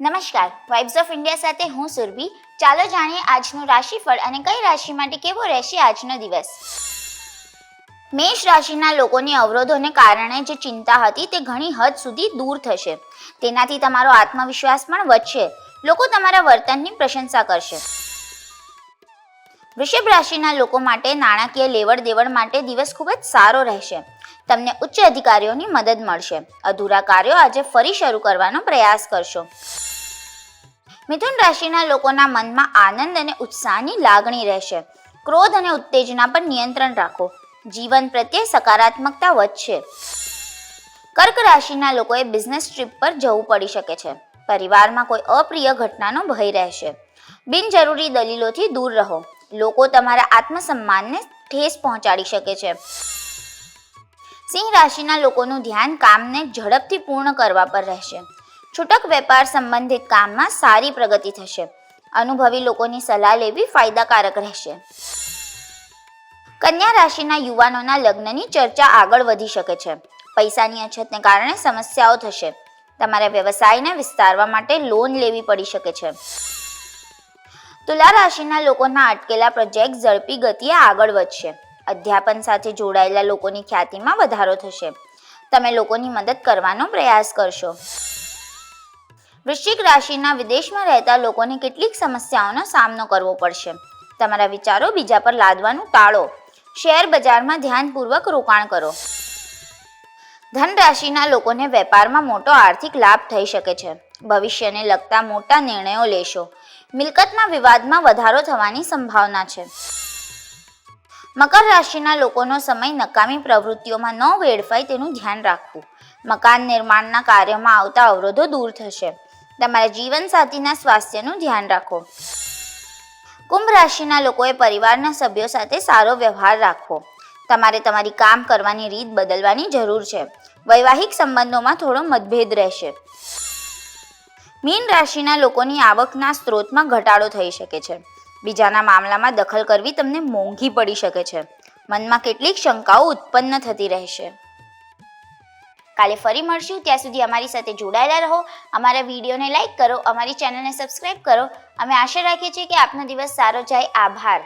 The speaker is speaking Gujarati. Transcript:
નમસ્કાર. વાઇબ્સ ઓફ ઇન્ડિયા સાથે હું સુરભી. ચાલો જાણીએ આજનું રાશિફળ અને કઈ રાશિ માટે કેવો રહેશે આજનો દિવસ. મેષ રાશિના લોકોની અવરોધોને કારણે જે ચિંતા હતી તે ઘણી હદ સુધી દૂર થશે. તેનાથી તમારો આત્મવિશ્વાસ પણ વધશે. લોકો તમારા વર્તનની પ્રશંસા કરશે. વૃષભ રાશિના લોકો માટે નાણાકીય લેવડ દેવડ માટે દિવસ ખૂબ જ સારો રહેશે. તમને ઉચ્ચ અધિકારીઓની મદદ મળશે. અધૂરા કાર્યો આજે ફરી શરૂ કરવાનો પ્રયાસ કરશો. મિથુન રાશિના લોકોના મનમાં આનંદ અને ઉત્સાહની લાગણી રહેશે. ક્રોધ અને ઉત્તેજના પર નિયંત્રણ રાખો. જીવન પ્રત્યે સકારાત્મકતા વધશે. કર્ક રાશિના લોકોએ બિઝનેસ ટ્રીપ પર જવું પડી શકે છે. પરિવારમાં કોઈ અપ્રિય ઘટનાનો ભય રહેશે. બિનજરૂરી દલીલોથી દૂર રહો. લોકો તમારા આત્મસન્માનને ઠેસ પહોંચાડી શકે છે. સિંહ રાશિના લોકોનું ધ્યાન કામને ઝડપથી પૂર્ણ કરવા પર રહેશે. છૂટક વેપાર સંબંધિત કામમાં સારી પ્રગતિ થશે. અનુભવી લોકોની સલાહ લેવી ફાયદાકારક રહેશે. કન્યા રાશિના યુવાનોના લગ્નની ચર્ચા આગળ વધી શકે છે. પૈસાની અછતને કારણે સમસ્યાઓ થશે. તમારા વ્યવસાયને વિસ્તારવા માટે લોન લેવી પડી શકે છે. તુલા રાશિના લોકોના અટકેલા પ્રોજેક્ટ ઝડપી ગતિએ આગળ વધશે. અધ્યાપન સાથે જોડાયેલા લોકોની ખ્યાતિમાં વધારો થશે. તમે લોકોની મદદ કરવાનો પ્રયાસ કરશો. વૃશ્ચિક રાશિના વિદેશમાં રહેતા લોકોને કેટલીક સમસ્યાઓનો સામનો કરવો પડશે. તમારા વિચારો બીજા પર લાદવાનું ટાળો. શેર બજારમાં ધ્યાનપૂર્વક રોકાણ કરો. ધન રાશિના લોકોને વેપારમાં મોટો આર્થિક લાભ થઈ શકે છે. ભવિષ્યને લગતા મોટા નિર્ણયો લેશો. મિલકતના વિવાદમાં વધારો થવાની સંભાવના છે. મકર રાશિના લોકોનો સમય નકામી પ્રવૃત્તિઓમાં ન વેડફાય તેનું ધ્યાન રાખવું. મકાન નિર્માણના કાર્યમાં આવતા અવરોધો દૂર થશે. તમારા જીવનસાથીના સ્વાસ્થ્યનું ધ્યાન રાખો. કુંભ રાશિના લોકોએ પરિવારના સભ્યો સાથે સારો વ્યવહાર રાખવો. તમારે તમારી કામ કરવાની રીત બદલવાની જરૂર છે. વૈવાહિક સંબંધોમાં થોડો મતભેદ રહેશે. મીન રાશિના લોકોની આવકના સ્ત્રોતમાં ઘટાડો થઈ શકે છે. બીજાના મામલામાં દખલ કરવી તમને મોંઘી પડી શકે છે. મનમાં કેટલીક શંકાઓ ઉત્પન્ન થતી રહેશે. કાલે ફરી મળશું. ત્યાં સુધી અમારી સાથે જોડાયેલા રહો. અમારા વિડીયોને લાઈક કરો. અમારી ચેનલને સબસ્ક્રાઈબ કરો. અમે આશા રાખીએ છીએ કે આપનો દિવસ સારો જાય. આભાર.